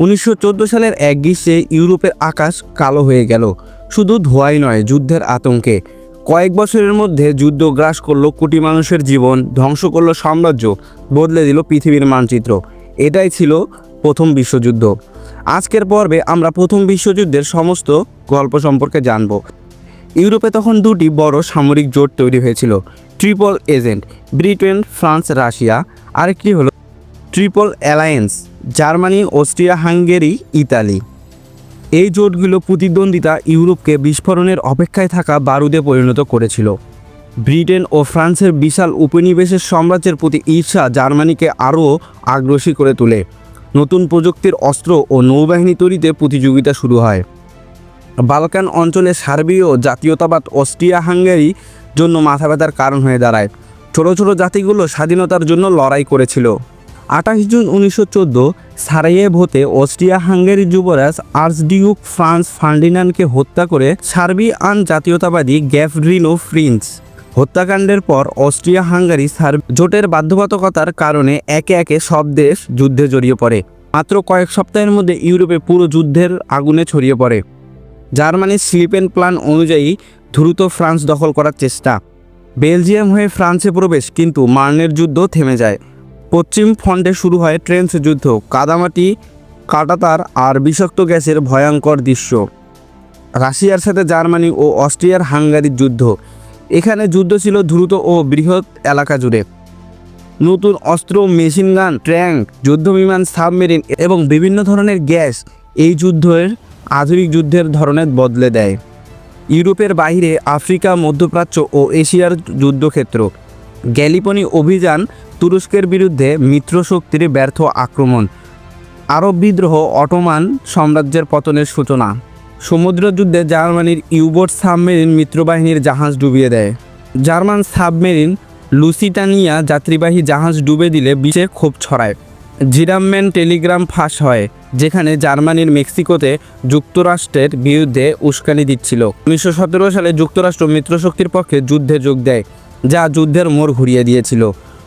উনিশশো চোদ্দ সালের এক গ্রীষ্মে ইউরোপের আকাশ কালো হয়ে গেল। শুধু ধোয়াই নয়, যুদ্ধের আতঙ্কে। কয়েক বছরের মধ্যে যুদ্ধ গ্রাস করল কোটি মানুষের জীবন, ধ্বংস করল সাম্রাজ্য, বদলে দিল পৃথিবীর মানচিত্র। এটাই ছিল প্রথম বিশ্বযুদ্ধ। আজকের পর্বে আমরা প্রথম বিশ্বযুদ্ধের সমস্ত গল্প সম্পর্কে জানব। ইউরোপে তখন দুটি বড় সামরিক জোট তৈরি হয়েছিল, triple agent, Britain, France, Russia. আরেকটি হলো triple alliance. Germany, Austria, Hungary, Italy. এই জোটগুলো প্রতিদ্বন্দ্বিতা ইউরোপকে বিস্ফোরণের অপেক্ষায় থাকা বারুদে পরিণত করেছিল। ব্রিটেন ও ফ্রান্সের বিশাল উপনিবেশের সাম্রাজ্যের প্রতি ঈর্ষা জার্মানিকে আরও আগ্রসী করে তোলে। নতুন প্রযুক্তির অস্ত্র ও নৌবাহিনী তৈরিতে প্রতিযোগিতা শুরু হয়। বালকান অঞ্চলে সার্বীয় জাতীয়তাবাদ অস্ট্রিয়া হাঙ্গেরি জন্য মাথা ব্যথার কারণ হয়ে দাঁড়ায়। ছোট ছোট জাতিগুলো স্বাধীনতার জন্য লড়াই করেছিল। আঠাশ জুন উনিশশো চোদ্দ সারাইয়েভোতে অস্ট্রিয়া হাঙ্গেরি যুবরাজ আর্চডিউক ফ্রান্স ফার্ডিনান্ডকে হত্যা করে সার্বিয়ান জাতীয়তাবাদী গ্যাফরিনো ফ্রিন্স হত্যাকাণ্ডের পর অস্ট্রিয়া হাঙ্গারি সার জোটের বাধ্যবাধকতার কারণে একে একে সব দেশ যুদ্ধে জড়িয়ে পড়ে। মাত্র কয়েক সপ্তাহের মধ্যে ইউরোপে পুরো যুদ্ধের আগুনে ছড়িয়ে পড়ে। জার্মানির স্লিপেন প্ল্যান অনুযায়ী দ্রুত ফ্রান্স দখল করার চেষ্টা। বেলজিয়াম হয়ে ফ্রান্সে প্রবেশ, কিন্তু মার্নের যুদ্ধ থেমে যায়। পশ্চিম ফ্রন্টে শুরু হয় ট্রেন্স যুদ্ধ, কাদামাটি, কাটাতার আর বিষাক্ত গ্যাসের ভয়ঙ্কর দৃশ্য। রাশিয়ার সাথে জার্মানি ও অস্ট্রিয়ার হাঙ্গারির যুদ্ধ। এখানে যুদ্ধ ছিল দ্রুত ও বৃহৎ এলাকা জুড়ে। নতুন অস্ত্র, মেশিন গান, ট্যাঙ্ক, যুদ্ধবিমান, সাবমেরিন এবং বিভিন্ন ধরনের গ্যাস এই যুদ্ধের আধুনিক যুদ্ধের ধরনের বদলে দেয়। ইউরোপের বাইরে আফ্রিকা, মধ্যপ্রাচ্য ও এশিয়ার যুদ্ধক্ষেত্র। গ্যালিপনি অভিযান তুরস্কের বিরুদ্ধে মিত্রশক্তির ব্যর্থ আক্রমণ। আরব বিদ্রোহ, অটোমান সাম্রাজ্যের পতনের সূচনা। সমুদ্র যুদ্ধে জার্মানির ইউবোট সাবমেরিন মিত্রবাহিনীর জাহাজ ডুবিয়ে দেয়। জার্মান সাবমেরিন লুসিটানিয়া যাত্রীবাহী জাহাজ ডুবে দিলে বিশ্বে ক্ষোভ ছড়ায়। জিরামম্যান টেলিগ্রাম ফাঁস হয়, যেখানে জার্মানির মেক্সিকোতে যুক্তরাষ্ট্রের বিরুদ্ধে উস্কানি দিচ্ছিল। উনিশশো সতেরো সালে যুক্তরাষ্ট্র মিত্রশক্তির পক্ষে যুদ্ধে যোগ দেয়, যা যুদ্ধের মোড় ঘুরিয়ে দিয়েছিল।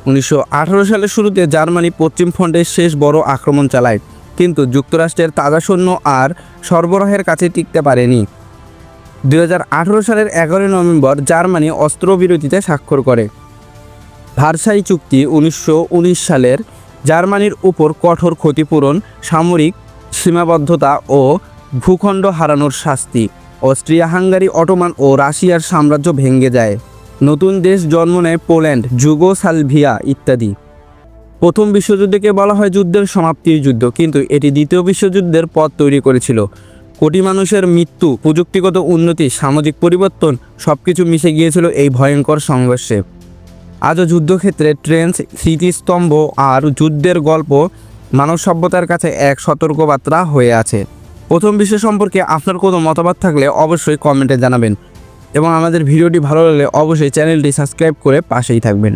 উনিশশো আঠারো সালের শুরুতে জার্মানি পশ্চিম ফ্রন্টের শেষ বড় আক্রমণ চালায়, কিন্তু যুক্তরাষ্ট্রের তাজা সৈন্য আর সরবরাহের কাছে টিকতে পারেনি। দু হাজার আঠারো সালের এগারোই নভেম্বর জার্মানি অস্ত্রবিরতিতে স্বাক্ষর করে। ভারসাই চুক্তি উনিশশো উনিশ সালের জার্মানির উপর কঠোর ক্ষতিপূরণ, সামরিক সীমাবদ্ধতা ও ভূখণ্ড হারানোর শাস্তি অস্ট্রিয়া হাঙ্গারি অটোমান ও রাশিয়ার সাম্রাজ্য ভেঙে যায়। নতুন দেশ জন্ম নেয় পোল্যান্ড, যুগোসালভিয়া ইত্যাদি। প্রথম বিশ্বযুদ্ধকে বলা হয় যুদ্ধের সমাপ্তির যুদ্ধ, কিন্তু এটি দ্বিতীয় বিশ্বযুদ্ধের পথ তৈরি করেছিল। কোটি মানুষের মৃত্যু, প্রযুক্তিগত উন্নতি, সামাজিক পরিবর্তন সব কিছু মিশে গিয়েছিল এই ভয়ঙ্কর সংঘর্ষে। আজও যুদ্ধক্ষেত্রে ট্রেন স্মৃতিস্তম্ভ আর যুদ্ধের গল্প মানব সভ্যতার কাছে এক সতর্কবার্তা হয়ে আছে। প্রথম বিশ্ব সম্পর্কে আপনার কোনো মতামত থাকলে অবশ্যই কমেন্টে জানাবেন। এবং আমাদের ভিডিওটি ভালো লাগলে অবশ্যই চ্যানেলটি সাবস্ক্রাইব করে পাশেই থাকবেন।